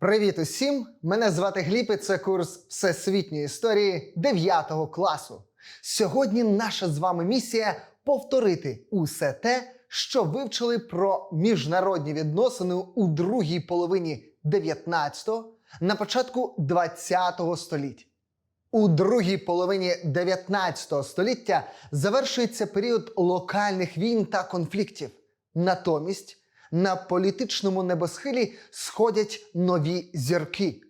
Привіт усім! Мене звати Гліб і це курс Всесвітньої історії 9 класу. Сьогодні наша з вами місія повторити усе те, що вивчили про міжнародні відносини у другій половині 19-го, на початку 20-го століття. У другій половині 19 століття завершується період локальних війн та конфліктів. Натомість на політичному небосхилі сходять нові зірки.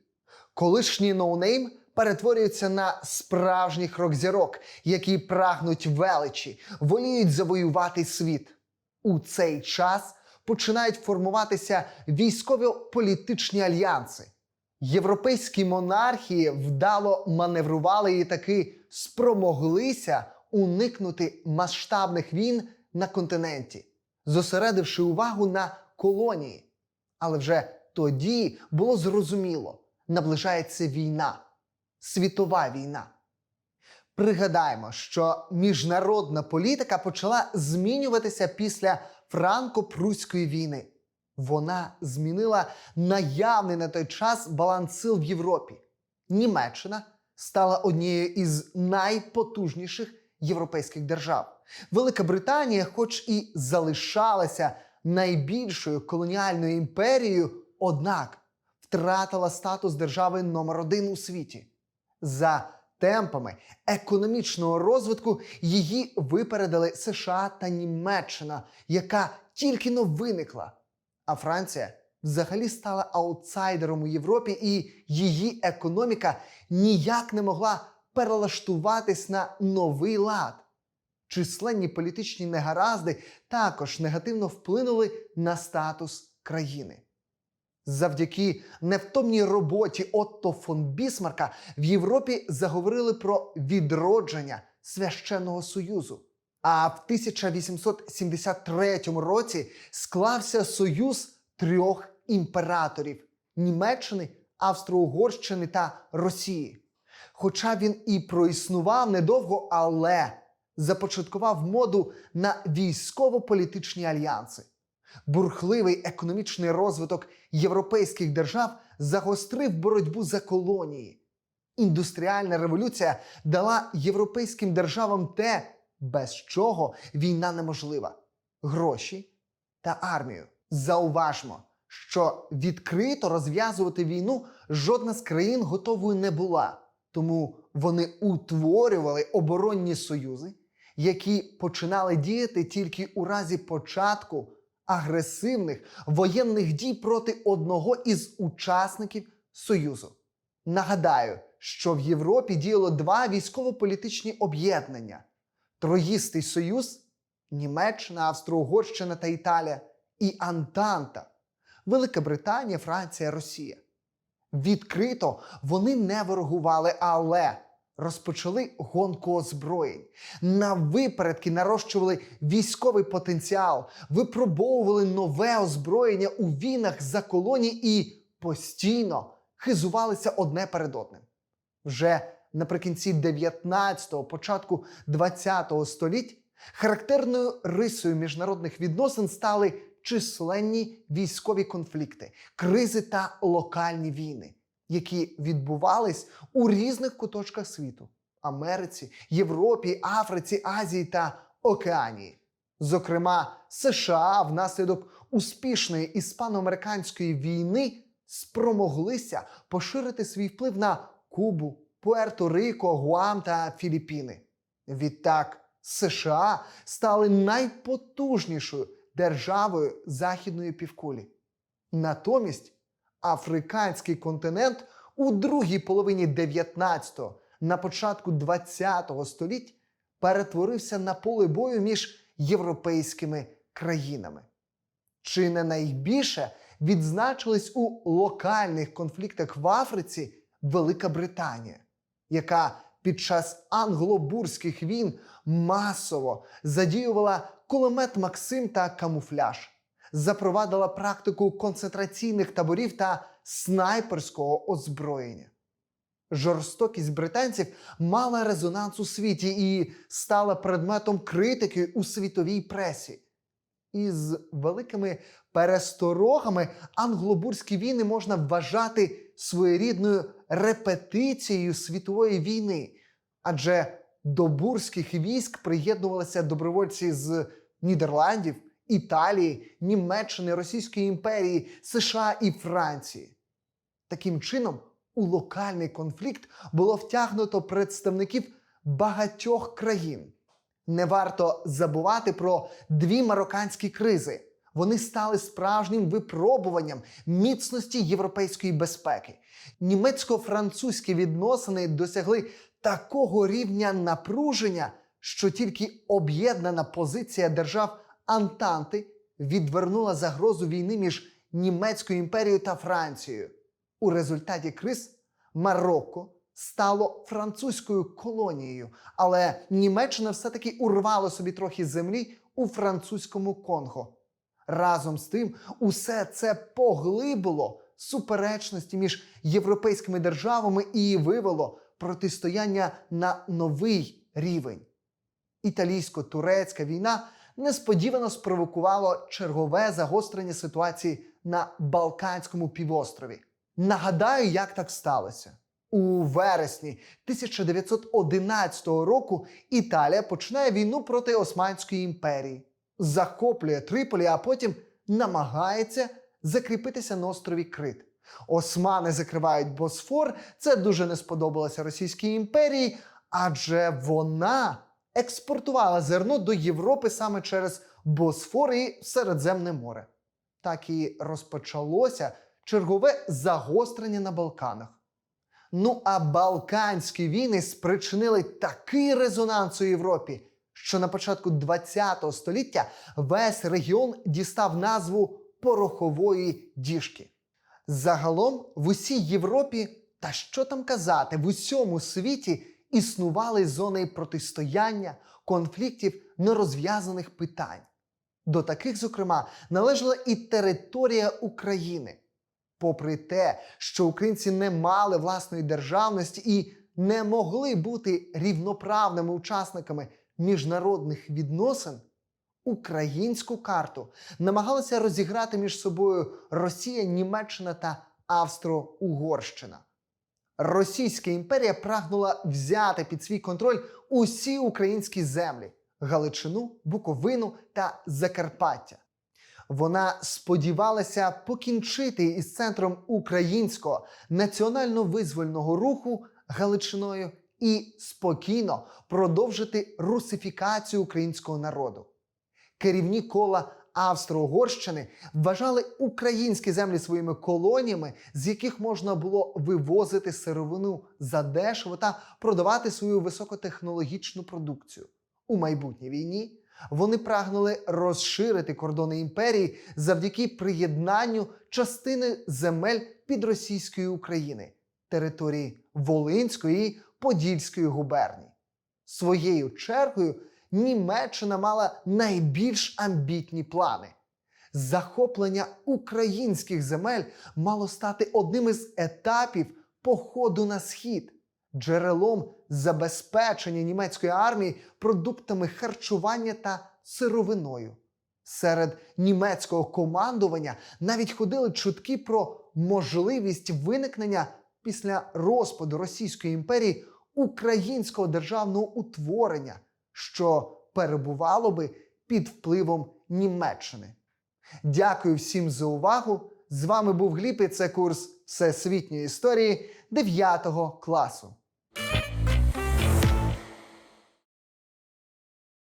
Колишній ноунейм перетворюється на справжніх рок-зірок, які прагнуть величі, воліють завоювати світ. У цей час починають формуватися військово-політичні альянси. Європейські монархії вдало маневрували і таки спромоглися уникнути масштабних війн на континенті, зосередивши увагу на колонії. Але вже тоді було зрозуміло, наближається війна, світова війна. Пригадаємо, що міжнародна політика почала змінюватися після Франко-Пруської війни. Вона змінила наявний на той час баланс сил в Європі. Німеччина стала однією із найпотужніших європейських держав. Велика Британія, хоч і залишалася найбільшою колоніальною імперією, однак втратила статус держави номер один у світі. За темпами економічного розвитку її випередили США та Німеччина, яка тільки но виникла. А Франція взагалі стала аутсайдером у Європі, і її економіка ніяк не могла перелаштуватись на новий лад. Численні політичні негаразди також негативно вплинули на статус країни. Завдяки невтомній роботі Отто фон Бісмарка в Європі заговорили про відродження священного союзу. А в 1873 році склався союз трьох імператорів Німеччини, Австро-Угорщини та Росії. Хоча він і проіснував недовго, але започаткував моду на військово-політичні альянси. Бурхливий економічний розвиток європейських держав загострив боротьбу за колонії. Індустріальна революція дала європейським державам те, без чого війна неможлива гроші та армію. Зауважмо, що відкрито розв'язувати війну жодна з країн готовою не була, тому вони утворювали оборонні союзи, які починали діяти тільки у разі початку агресивних воєнних дій проти одного із учасників Союзу. Нагадаю, що в Європі діяло два військово-політичні об'єднання: Троїстий Союз, Німеччина, Австро-Угорщина та Італія і Антанта, Велика Британія, Франція, Росія. Відкрито вони не ворогували, але розпочали гонку озброєнь. На випередки нарощували військовий потенціал, випробовували нове озброєння у війнах за колонії і постійно хизувалися одне перед одним. Вже наприкінці 19-го, початку 20-го століть характерною рисою міжнародних відносин стали численні військові конфлікти, кризи та локальні війни, які відбувались у різних куточках світу Америці, Європі, Африці, Азії та Океанії. Зокрема, США внаслідок успішної іспано-американської війни спромоглися поширити свій вплив на Кубу, Пуерто-Рико, Гуам та Філіппіни. Відтак, США стали найпотужнішою державою західної півкулі. Натомість африканський континент у другій половині 19-го, на початку 20-го століть перетворився на поле бою між європейськими країнами. Чи не найбільше відзначились у локальних конфліктах в Африці Велика Британія, яка під час англобурських війн масово задіювала кулемет Максим та камуфляж, запровадила практику концентраційних таборів та снайперського озброєння. Жорстокість британців мала резонанс у світі і стала предметом критики у світовій пресі. Із великими пересторогами англобурські війни можна вважати своєрідною репетицією світової війни, адже до бурських військ приєднувалися добровольці з Нідерландів, Італії, Німеччини, Російської імперії, США і Франції. Таким чином, у локальний конфлікт було втягнуто представників багатьох країн. Не варто забувати про дві марокканські кризи. Вони стали справжнім випробуванням міцності європейської безпеки. Німецько-французькі відносини досягли такого рівня напруження, що тільки об'єднана позиція держав Антанти відвернула загрозу війни між Німецькою імперією та Францією. У результаті криз Марокко стало французькою колонією, але Німеччина все-таки урвала собі трохи землі у французькому Конго. Разом з тим, усе це поглибило суперечності між європейськими державами і вивело протистояння на новий рівень. Італійсько-турецька війна несподівано спровокувала чергове загострення ситуації на Балканському півострові. Нагадаю, як так сталося. У вересні 1911 року Італія починає війну проти Османської імперії, захоплює Триполі, а потім намагається закріпитися на острові Крит. Османи закривають Босфор. Це дуже не сподобалося Російській імперії, адже вона експортувала зерно до Європи саме через Босфор і Середземне море. Так і розпочалося чергове загострення на Балканах. Ну а Балканські війни спричинили такий резонанс у Європі, що на початку ХХ століття весь регіон дістав назву порохової діжки. Загалом в усій Європі, та що там казати, в усьому світі існували зони протистояння, конфліктів, нерозв'язаних питань. До таких, зокрема, належала і територія України. Попри те, що українці не мали власної державності і не могли бути рівноправними учасниками міжнародних відносин, українську карту намагалися розіграти між собою Росія, Німеччина та Австро-Угорщина. Російська імперія прагнула взяти під свій контроль усі українські землі Галичину, Буковину та Закарпаття. Вона сподівалася покінчити із центром українського національно-визвольного руху Галичиною і спокійно продовжити русифікацію українського народу. Керівні кола Австро-Угорщини вважали українські землі своїми колоніями, з яких можна було вивозити сировину задешево та продавати свою високотехнологічну продукцію. У майбутній війні вони прагнули розширити кордони імперії завдяки приєднанню частини земель під Російської України, території Волинської і Подільської губерній. Своєю чергою Німеччина мала найбільш амбітні плани. Захоплення українських земель мало стати одним із етапів походу на схід, джерелом забезпечення німецької армії продуктами харчування та сировиною. Серед німецького командування навіть ходили чутки про можливість виникнення після розпаду Російської імперії українського державного утворення, що перебувало би під впливом Німеччини. Дякую всім за увагу! З вами був Гліп і це курс Всесвітньої історії 9 класу.